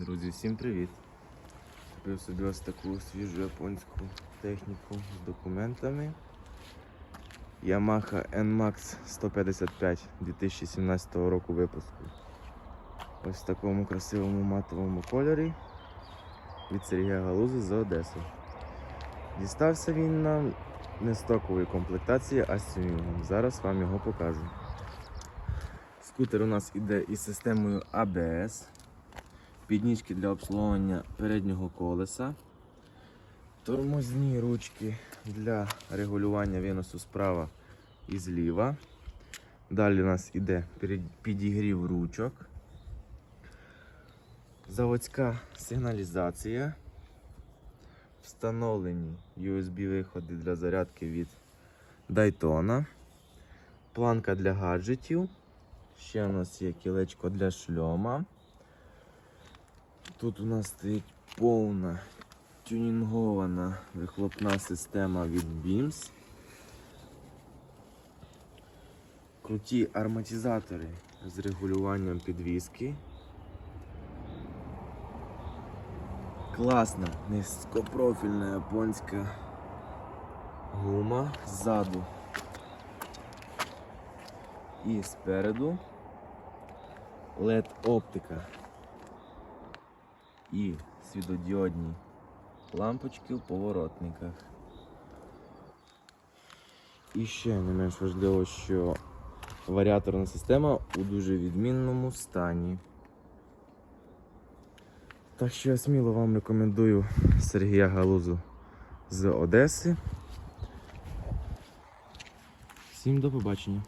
Друзі, всім привіт! Купив собі ось таку свіжу японську техніку з документами. Yamaha NMAX 155 2017 року випуску. Ось в такому красивому матовому кольорі від Сергія Галузи з Одеси. Дістався він не стокової комплектації, а з тюнінгом. Зараз вам його покажу. Скутер у нас іде із системою ABS підніжки для обслуговування переднього колеса, тормозні ручки для регулювання виносу справа і зліва. Далі у нас іде підігрів ручок, заводська сигналізація, встановлені USB-виходи для зарядки від Daytona, планка для гаджетів. Ще у нас є кілечко для шльома. Тут у нас стоїть повна тюнінгована вихлопна система від BIMS. Круті ароматизатори з регулюванням підвіски. Класна низькопрофільна японська гума ззаду і спереду LED оптика і світодіодні лампочки в поворотниках. І ще не менш важливо, що варіаторна система у дуже відмінному стані. Так що я сміло вам рекомендую Сергія Галузу з Одеси. Всім до побачення.